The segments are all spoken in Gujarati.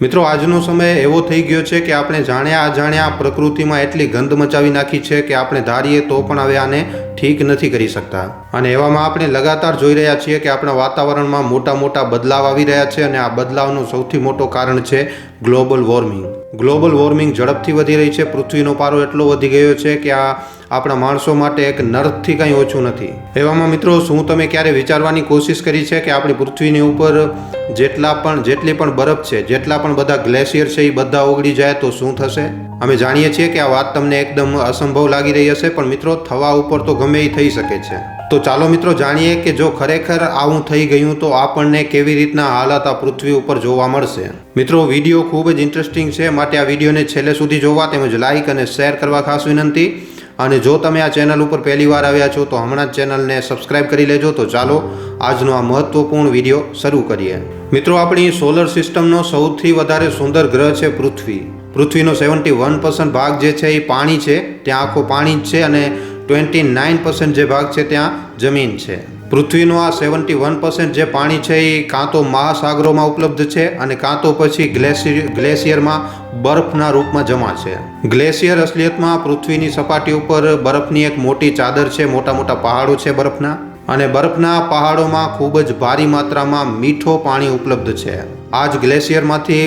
મિત્રો, આજનો સમય એવો થઈ ગયો છે કે આપણે જાણ્યા અજાણ્યા પ્રકૃતિમાં એટલી ગંધ મચાવી નાખી છે કે આપણે ધારીએ તો પણ હવે આને ઠીક નથી કરી શકતા. અને એવામાં આપણે લગાતાર જોઈ રહ્યા છીએ કે આપણા વાતાવરણમાં મોટા મોટા બદલાવ આવી રહ્યા છે અને આ બદલાવનું સૌથી મોટો કારણ છે ગ્લોબલ વોર્મિંગ. ગ્લોબલ વોર્મિંગ ઝડપથી વધી રહી છે, પૃથ્વીનો પારો એટલો વધી ગયો છે કે આ આપણા માણસો માટે એક નર્કથી કંઈ ઓછું નથી. એવામાં મિત્રો, શું તમે ક્યારે વિચારવાની કોશિશ કરી છે કે આપણી પૃથ્વીની ઉપર જેટલા પણ, જેટલી પણ બરફ છે, જેટલા પણ બધા ગ્લેશિયર છે, એ બધા ઓગળી જાય તો શું થશે? અમે જાણીએ છીએ કે આ વાત તમને એકદમ અસંભવ લાગી રહી હશે, પણ મિત્રો, થવા ઉપર તો ગમે એ થઈ શકે છે. તો ચાલો મિત્રો, જાણીએ કે જો ખરેખર આવું થઈ ગયું તો આપણને કેવી રીતના હાલત આ પૃથ્વી ઉપર જોવા મળશે. મિત્રો, વીડિયો ખૂબ જ ઇન્ટરેસ્ટિંગ છે. માટે આ વિડીયોને છેલ્લે સુધી જોવા તેમજ લાઇક અને શેર કરવા ખાસ વિનંતી. અને જો તમે આ ચેનલ ઉપર પહેલી વાર આવ્યા છો, તો હમણાં જ ચેનલને સબસ્ક્રાઇબ કરી લેજો. તો ચાલો, આજનો આ મહત્વપૂર્ણ વીડિયો શરૂ કરીએ. મિત્રો, આપણી સોલર સિસ્ટમનો સૌથી વધારે સુંદર ગ્રહ છે પૃથ્વી. પૃથ્વીનો સેવન્ટી વન ભાગ જે છે એ પાણી છે. ત્યાં આખો પાણી જ છે અને ટ્વેન્ટી નાઇન જે ભાગ છે, ત્યાં જમીન છે. પૃથ્વીનો આ સેવન્ટી વન જે પાણી છે એ કાં તો મહાસાગરોમાં ઉપલબ્ધ છે અને કાં તો પછી ગ્લેશિયર, ગ્લેશિયરમાં બરફના રૂપમાં જમા છે. ગ્લેશિયર અસલિયતમાં પૃથ્વીની સપાટી ઉપર બરફની એક મોટી ચાદર છે મોટા મોટા પહાડો છે બરફના. અને બરફના પહાડોમાં ખૂબ જ ભારી માત્રામાં મીઠો પાણી ઉપલબ્ધ છે. આ જ ગ્લેશિયરમાંથી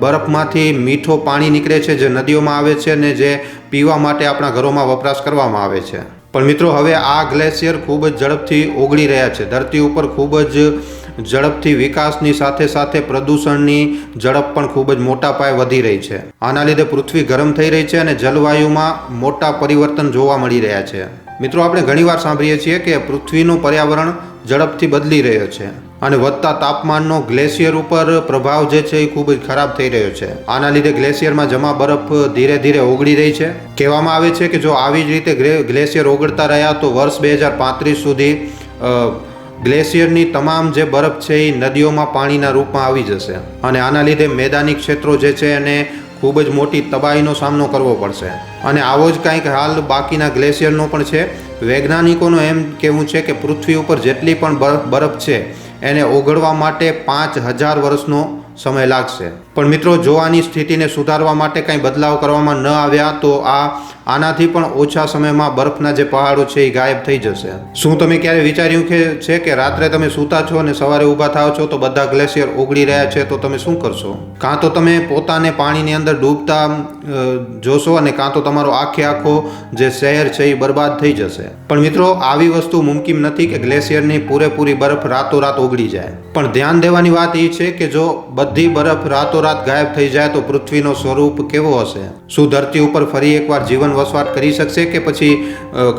બરફમાંથી મીઠો પાણી નીકળે છે જે નદીઓમાં આવે છે અને જે પીવા માટે આપણા ઘરોમાં વપરાશ કરવામાં આવે છે. પણ મિત્રો, હવે આ ગ્લેશિયર ખૂબ જ ઝડપથી ઓગળી રહ્યા છે. ધરતી ઉપર ખૂબ જ ઝડપથી વિકાસની સાથે સાથે પ્રદૂષણની ઝડપ પણ ખૂબ જ મોટા પાયે વધી રહી છે. આના લીધે પૃથ્વી ગરમ થઈ રહી છે અને જલવાયુમાં મોટા પરિવર્તન જોવા મળી રહ્યા છે. મિત્રો, આપણે ઘણીવાર સાંભળીએ છીએ કે પૃથ્વીનું પર્યાવરણ ઝડપથી બદલી રહ્યો છે. અને વધતા તાપમાનનો ગ્લેશિયર ઉપર પ્રભાવ જે છે એ ખૂબ જ ખરાબ થઈ રહ્યો છે. આના લીધે ગ્લેશિયરમાં જમા બરફ ધીરે ધીરે ઓગળી રહી છે. કહેવામાં આવે છે કે જો આવી જ રીતે ગ્લેશિયર ઓગળતા રહ્યા તો વર્ષ બે હજાર પાંત્રીસ સુધી ગ્લેશિયરની તમામ જે બરફ છે એ નદીઓમાં પાણીના રૂપમાં આવી જશે. અને આના લીધે મેદાની ક્ષેત્રો જે છે એને ખૂબ જ મોટી તબાહીનો સામનો કરવો પડશે. અને આવો જ કંઈક હાલ બાકીના ગ્લેશિયરનો પણ છે. વૈજ્ઞાનિકોનું એમ કહેવું છે કે પૃથ્વી ઉપર જેટલી પણ બરફ છે એને ઓગળવા માટે પાંચ હજાર વર્ષનો સમય લાગશે. પણ મિત્રો જો આની સ્થિતિને સુધારવા માટે કંઈ બદલાવ કરવામાં ન આવ્યા તો આ આનાથી પણ ઓછા સમયમાં બરફના જે પહાડો છે એ ગાયબ થઈ જશે. શું તમે ક્યારે વિચાર્યું કે છે કે રાત્રે તમે સૂતા છો અને સવારે ઊભા થાવ છો તો બધા ગ્લેશિયર ઓગળી રહ્યા છે? તો તમે શું કરશો? કાં તો તમે પોતાને પાણીની અંદર ડૂબતા જોશો અને કાં તો તમારો આખે આખો જે શહેર છે એ બરબાદ થઈ જશે. પણ મિત્રો, આવી વસ્તુ મુમકિન નથી કે ગ્લેશિયરની પૂરેપૂરી બરફ રાતોરાત ઓગળી જાય. પણ ધ્યાન દેવાની વાત એ છે કે જો બધી બરફ રાતોરાત ગાયબ થઈ જાય તો પૃથ્વીનો સ્વરૂપ કેવો હશે? શું ધરતી ઉપર ફરી એકવાર જીવન વસવાટ કરી શકશે કે પછી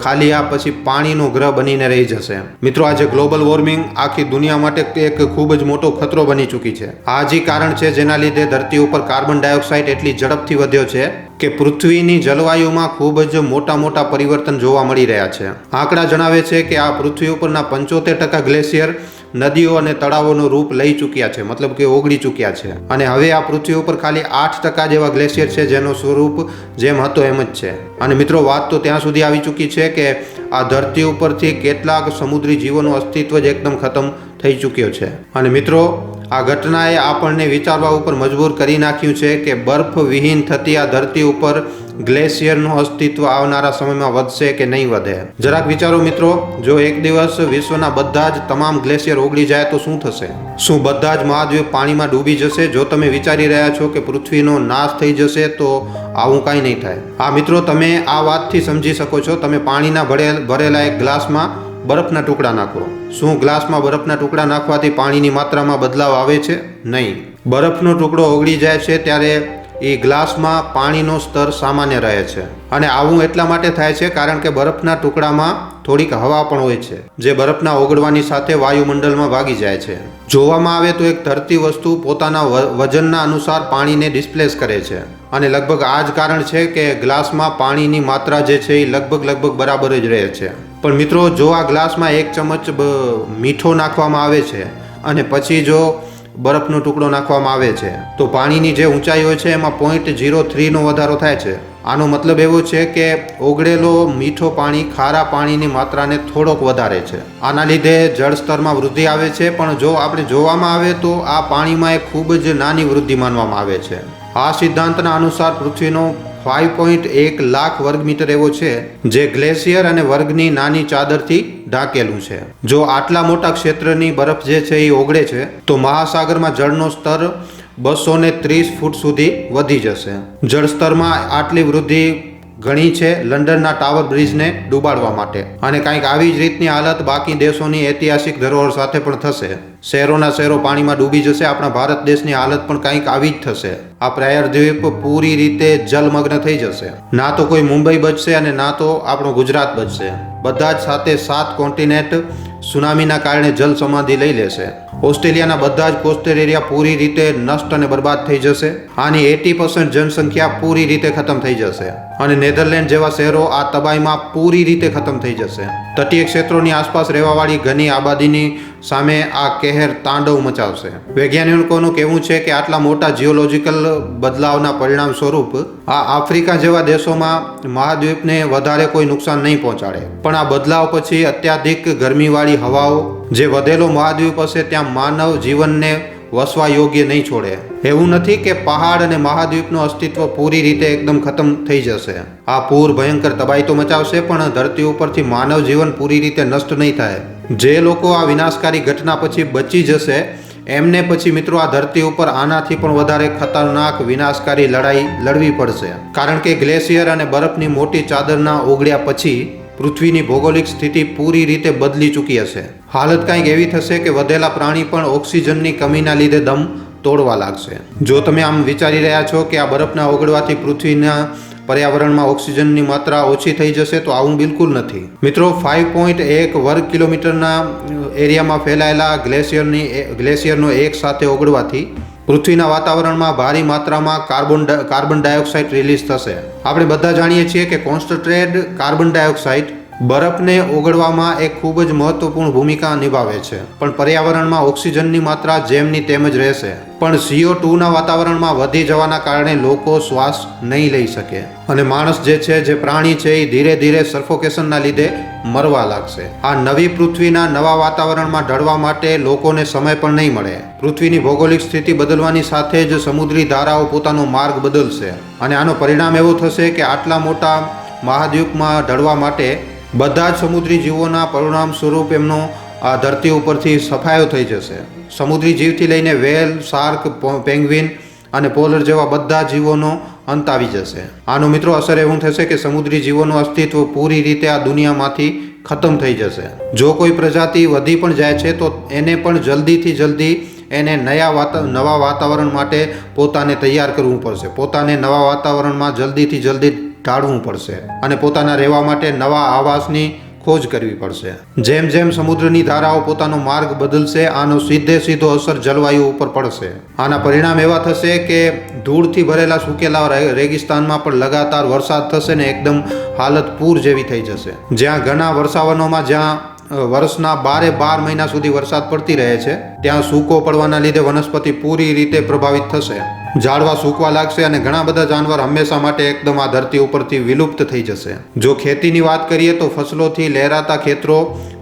ખાલી આ પછી પાણીનો ગ્રહ બનીને રહી જશે? મિત્રો, આજે ગ્લોબલ વોર્મિંગ આખી દુનિયા માટે એક ખૂબ જ મોટો ખતરો બની ચૂકી છે. આ જ કારણ છે જેના લીધે ધરતી ઉપર કાર્બન ડાયોક્સાઇડ એટલી ઝડપથી વધ્યો છે કે પૃથ્વીની જલવાયુમાં ખૂબ જ મોટા મોટા પરિવર્તન જોવા મળી રહ્યા છે. આંકડા જણાવે છે કે આ પૃથ્વી ઉપરના પંચોતેર ટકા ગ્લેશિયર નદીઓ અને તળાવોનું રૂપ લઈ ચૂક્યા છે, મતલબ કે ઓગળી ચૂક્યા છે. અને હવે આ પૃથ્વી ઉપર ખાલી આઠ ટકા જેવા ગ્લેશિયર છે જેનું સ્વરૂપ જેમ હતો એમ જ છે. અને મિત્રો, વાત તો ત્યાં સુધી આવી ચૂકી છે કે આ ધરતી ઉપરથી કેટલાક સમુદ્રી જીવોનું અસ્તિત્વ જ એકદમ ખતમ થઈ ચૂક્યો છે. અને મિત્રો, આ ઘટનાએ આપણને વિચારવા ઉપર મજબૂર કરી નાખ્યું છે કે બરફ વિહીન થતી આ ધરતી ઉપર ગ્લેશિયરનું અસ્તિત્વ આવનારા સમયમાં વધશે કે નહીં વધે? જરાક વિચારો મિત્રો, જો એક દિવસ વિશ્વના બધા જ તમામ ગ્લેશિયર ઓગળી જાય તો શું થશે? શું બધા જ મહાદ્વીપ પાણીમાં ડૂબી જશે? જો તમે વિચારી રહ્યા છો કે પૃથ્વીનો નાશ થઈ જશે તો આવું કાંઈ નહીં થાય. આ મિત્રો, તમે આ વાતથી સમજી શકો છો. તમે પાણીના ભરેલ એક ગ્લાસમાં બરફના ટુકડા નાખો. શું ગ્લાસમાં બરફના ટુકડા નાખવાથી પાણીની માત્રામાં બદલાવ આવે છે? નહીં. બરફનો ટુકડો ઓગળી જાય છે ત્યારે એ ગ્લાસમાં પાણીનો સ્તર સામાન્ય રહે છે. અને આવું એટલા માટે થાય છે કારણ કે બરફના ટુકડામાં થોડીક હવા પણ હોય છે, જે બરફના ઓગળવાની સાથે વાયુમંડળમાં ભાગી જાય છે. જોવામાં આવે તો એક ધરતી વસ્તુ પોતાના વજનના અનુસાર પાણીને ડિસ્પ્લેસ કરે છે. અને લગભગ આ જ કારણ છે કે ગ્લાસમાં પાણીની માત્રા જે છે એ લગભગ લગભગ બરાબર જ રહે છે. પણ મિત્રો, જો આ ગ્લાસમાં એક ચમચ મીઠો નાખવામાં આવે છે, અને પછી જો બરફનો ટુકડો નાખવામાં આવે છે. તો પાણીની જે ઊંચાઈ હોય છે, એમાં પોઈન્ટ ઝીરો થ્રીનો વધારો થાય છે. આનો મતલબ એવો છે કે ઓગળેલો મીઠો પાણી ખારા પાણીની માત્રાને થોડોક વધારે છે. આના લીધે જળસ્તરમાં વૃદ્ધિ આવે છે, પણ જો આપણે જોવામાં આવે તો આ પાણીમાં એ ખૂબ જ નાની વૃદ્ધિ માનવામાં આવે છે. આ સિદ્ધાંતના અનુસાર પૃથ્વીનો ફાઇવ પોઈન્ટ એક લાખ વર્ગ મીટર એવો છે, જે ગ્લેશિયર અને વર્ગની નાની ચાદરથી ઢાંકેલું છે. જો આટલા મોટા ક્ષેત્રની બરફ જે છે એ ઓગળે છે, તો મહાસાગરમાં જળનો સ્તર બસો ત્રીસ ફૂટ સુધી વધી જશે. જળસ્તરમાં આટલી વૃદ્ધિ ઘણી છે લંડનના ટાવર બ્રિજને ડૂબાડવા માટે. અને કંઈક આવી જ રીતની હાલત બાકી દેશોની ઐતિહાસિક ધરોહર સાથે પણ થશે. શહેરોના શહેરો પાણીમાં ડૂબી જશે, આપણા ભારત દેશની હાલત પણ કંઈક આવી જ થશે. આ પ્રાયર દ્વીપ પૂરી રીતે જલમગ્ન થઈ જશે. ના તો કોઈ મુંબઈ બચશે અને ના તો આપણો ગુજરાત બચશે. બધા જ સાથે સાત કોન્ટિનેન્ટ સુનામીના કારણે જલ સમાધિ લઈ લેશે. ઓસ્ટ્રેલિયાના બધા જ કોસ્ટલ એરિયા પૂરી રીતે નષ્ટ અને બરબાદ થઈ જશે. આની એટી પર્સન્ટ જનસંખ્યા પૂરી રીતે ખતમ થઈ જશે. અને નેધરલેન્ડ જેવા શહેરો આ તબાહીમાં પૂરી રીતે ખતમ થઈ જશે. તટીય ક્ષેત્રોની આસપાસ રહેવાવાળી ઘણી આબાદીની સામે આ કહેર તાંડવ મચાવશે. વૈજ્ઞાનિકોનું કહેવું છે કે આટલા મોટા જીઓલોજીકલ બદલાવના પરિણામ સ્વરૂપ આ આફ્રિકા જેવા દેશોમાં મહાદ્વીપને વધારે કોઈ નુકસાન નહીં પહોંચાડે. પણ આ બદલાવ પછી અત્યાધિક ગરમીવાળી હવાઓ જે વધેલો મહાદ્વીપ હશે ત્યાં માનવ જીવનને વસવા યોગ્ય નહીં છોડે. એવું નથી કે પહાડ અને મહાદ્વીપનું અસ્તિત્વ પૂરી રીતે એકદમ ખતમ થઈ જશે. આ પૂર ભયંકર તબાઈ તો મચાવશે, પણ ધરતી ઉપરથી માનવ જીવન પૂરી રીતે નષ્ટ નહીં થાય. જે લોકો આ વિનાશકારી ઘટના પછી બચી જશે, એમને પછી મિત્રો આ ધરતી ઉપર આનાથી પણ વધારે ખતરનાક વિનાશકારી લડાઈ લડવી પડશે. કારણ કે ગ્લેશિયર અને બરફની મોટી ચાદરના ઓગળ્યા પછી પૃથ્વીની ભૌગોલિક સ્થિતિ પૂરી રીતે બદલી ચૂકી હશે. હાલત કંઈક એવી થશે કે વધેલા પ્રાણી પણ ઓક્સિજનની કમીના લીધે દમ તોડવા લાગશે. જો તમે આમ વિચારી રહ્યા છો કે આ બરફના ઓગળવાથી પૃથ્વીના પર્યાવરણમાં ઓક્સિજનની માત્રા ઓછી થઈ જશે તો આવું બિલકુલ નથી. મિત્રો ફાઇવ પોઈન્ટ એક વર્ગ કિલોમીટરના એરિયામાં ફેલાયેલા ગ્લેશિયરની ગ્લેશિયરનો એક સાથે ઓગળવાથી પૃથ્વીના વાતાવરણમાં ભારી માત્રામાં કાર્બન કાર્બન ડાયોક્સાઇડ રિલીઝ થશે. આપણે બધા જાણીએ છીએ કે કોન્સન્ટ્રેટ કાર્બન ડાયોક્સાઇડ બરફને ઓગળવામાં એક ખૂબ જ મહત્વપૂર્ણ ભૂમિકા નિભાવે છે, પણ પર્યાવરણમાં ઓક્સિજનની માત્રા જેમની તેમ જ રહેશે. પણ સીઓ ટુના વાતાવરણમાં વધી જવાના કારણે લોકો શ્વાસ નહીં લઈ શકે. અને માણસ જે છે, જે પ્રાણી છે, એ ધીરે ધીરે સર્ફોકેશનના લીધે મરવા લાગશે. આ નવી પૃથ્વીના નવા વાતાવરણમાં ઢળવા માટે લોકોને સમય પણ નહીં મળે. પૃથ્વીની ભૌગોલિક સ્થિતિ બદલવાની સાથે જ સમુદ્રી ધારાઓ પોતાનો માર્ગ બદલશે. અને આનો પરિણામ એવો થશે કે આટલા મોટા મહાદ્વીપમાં ઢળવા માટે બધા જ સમુદ્રી જીવોના પરિણામ સ્વરૂપ એમનો આ ધરતી ઉપરથી સફાયો થઈ જશે. સમુદ્રી જીવથી લઈને વેલ, શાર્ક પેંગ્વિન અને પોલર જેવા બધા જીવોનો અંત આવી જશે. આનો મિત્રો અસર એવું થશે કે સમુદ્રી જીવોનું અસ્તિત્વ પૂરી રીતે આ દુનિયામાંથી ખતમ થઈ જશે. જો કોઈ પ્રજાતિ વધી પણ જાય છે, તો એને પણ જલ્દીથી જલ્દી એને નયા વાતા, નવા વાતાવરણ માટે પોતાને તૈયાર કરવું પડશે. પોતાને નવા વાતાવરણમાં જલ્દીથી જલ્દી ઢાળવું પડશે અને પોતાના રહેવા માટે નવા આવાસની ખોજ કરવી પડશે. જેમ જેમ સમુદ્રની ધારાઓ પોતાનો માર્ગ બદલશે, આનો સીધે સીધો અસર જલવાયુ ઉપર પડશે. આના પરિણામ એવા થશે કે ધૂળથી ભરેલા સુકેલા રેગિસ્તાનમાં પણ લગાતાર વરસાદ થશે ને એકદમ હાલત પૂર જેવી થઈ જશે. જ્યાં ઘણા વર્ષાવનોમાં જ્યાં વર્ષના બારે બાર મહિના સુધી વરસાદ પડતી રહે છે, ત્યાં સૂકો પડવાના લીધે વનસ્પતિ પૂરી રીતે પ્રભાવિત થશે. ઝાડવા સૂકવા લાગશે અને ઘણા બધા જાનવર હંમેશા માટે એકદમ આ ધરતી ઉપરથી વિલુપ્ત થઈ જશે. જો ખેતીની વાત કરીએ તો ફસલોથી લહેરાતા ખેતરો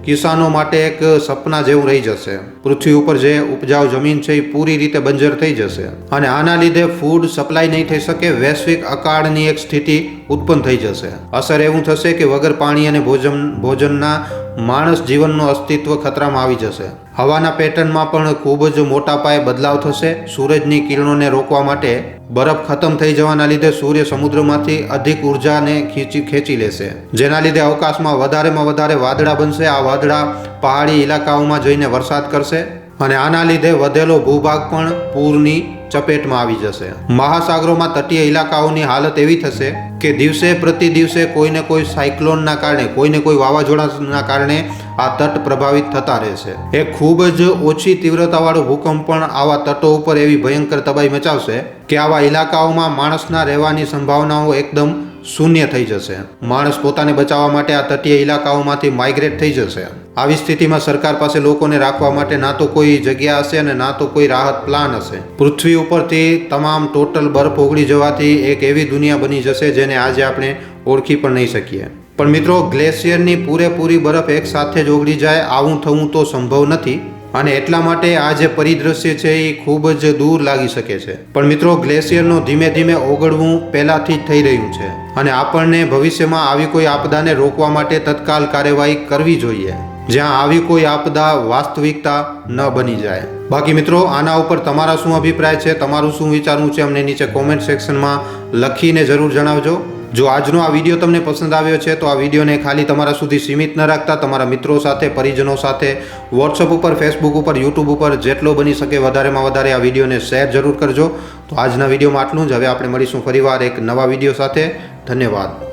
કિસાનો માટે એક સપના જેવું રહી જશે. પૃથ્વી ઉપર જે ઉપજાઉ જમીન છે એ પૂરી રીતે બંજર થઈ જશે અને આના લીધે ફૂડ સપ્લાય નહીં થઈ શકે, વૈશ્વિક અકાળની એક સ્થિતિ ઉત્પન્ન થઈ જશે. અસર એવું થશે કે વગર પાણી અને ભોજન, ભોજનના માણસ જીવનનું અસ્તિત્વ ખતરામાં આવી જશે. હવાના પેટર્નમાં પણ ખૂબ જ મોટા પાયે બદલાવ થશે. સૂરજની કિરણોને રોકવા માટે બરફ ખતમ થઈ જવાના લીધે સૂર્ય સમુદ્રમાંથી અધિક ઉર્જાને ખીચી ખેંચી લેશે. જેના લીધે અવકાશમાં વધારેમાં વધારે વાદળા બનશે. આ વાદળા પહાડી ઇલાકાઓમાં જઈને વરસાદ કરશે. અને આના લીધે વધેલો ભૂભાગ પણ પૂરની ચપેટમાં આવી જશે. મહાસાગરોમાં તટીય ઇલાકાઓની હાલત એવી થશે કે દિવસે પ્રતિ દિવસે કોઈને કોઈ સાયક્લોનના કારણે, કોઈને કોઈ વાવાઝોડાના કારણે આ તટ પ્રભાવિત થતા રહેશે. એ ખૂબ જ ઓછી તીવ્રતાવાળો ભૂકંપ પણ આવા તટો ઉપર એવી ભયંકર તબાહી મચાવશે કે આવા ઇલાકાઓમાં માણસના રહેવાની સંભાવનાઓ એકદમ શૂન્ય થઈ જશે. માણસ પોતાને બચાવવા માટે આ તટીય ઇલાકાઓમાંથી માઇગ્રેટ થઈ જશે. આવી સ્થિતિમાં સરકાર પાસે લોકોને રાખવા માટે ના તો કોઈ જગ્યા હશે અને ના તો કોઈ રાહત પ્લાન હશે. પૃથ્વી ઉપરથી તમામ ટોટલ બરફ ઓગળી જવાથી એક એવી દુનિયા બની જશે જેને આજે આપણે ઓળખી પણ નહીં શકીએ. પણ મિત્રો, ગ્લેશિયરની પૂરેપૂરી બરફ એક સાથે જ ઓગળી જાય, આવું થવું તો સંભવ નથી. અને એટલા માટે આ જે પરિદ્રશ્ય છે, એ ખૂબ જ દૂર લાગી શકે છે. પણ મિત્રો, ગ્લેશિયરનું ધીમે ધીમે ઓગળવું પહેલાથી જ થઈ રહ્યું છે. અને આપણને ભવિષ્યમાં આવી કોઈ આપદાને રોકવા માટે તત્કાલ કાર્યવાહી કરવી જોઈએ. જ્યાં આવી કોઈ આપદા વાસ્તવિકતા ન બની જાય. બાકી મિત્રો, આના ઉપર તમારા શું અભિપ્રાય છે? તમારું શું વિચારવું છે? અમને નીચે કોમેન્ટ સેક્શનમાં લખીને જરૂર જણાવજો. જો આજનો આ વીડિયો તમને પસંદ આવ્યો છે, તો આ વિડીયોને ખાલી તમારા સુધી સીમિત ન રાખતા તમારા મિત્રો સાથે, પરિજનો સાથે વોટ્સઅપ ઉપર ફેસબુક ઉપર યુટ્યુબ ઉપર જેટલો બની શકે વધારેમાં વધારે આ વિડીયોને શેર જરૂર કરજો. તો આજના વિડીયોમાં આટલું જ. હવે આપણે મળીશું ફરીવાર એક નવા વીડિયો સાથે. ધન્યવાદ.